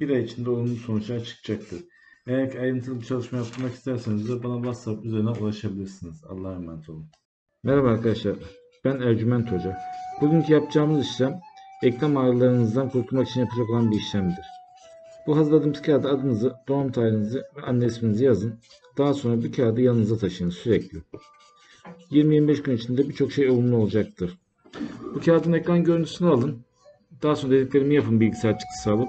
Bir ay içinde olumlu sonuçlar çıkacaktır. Eğer ayrıntılı bir çalışma yapmak isterseniz de bana WhatsApp üzerinden ulaşabilirsiniz. Allah'a emanet olun. Merhaba arkadaşlar. Ben Ercüment Hoca. Bugünkü yapacağımız işlem eklem ağrılarınızdan kurtulmak için yapacak olan bir işlemdir. Bu hazırladığımız kağıda adınızı, doğum tarihinizi ve anne isminizi yazın. Daha sonra bu kağıdı yanınıza taşıyın sürekli. 20-25 gün içinde birçok şey olumlu olacaktır. Bu kağıdın ekran görüntüsünü alın. Daha sonra dediklerimi yapın bilgisayar çıktısı alıp.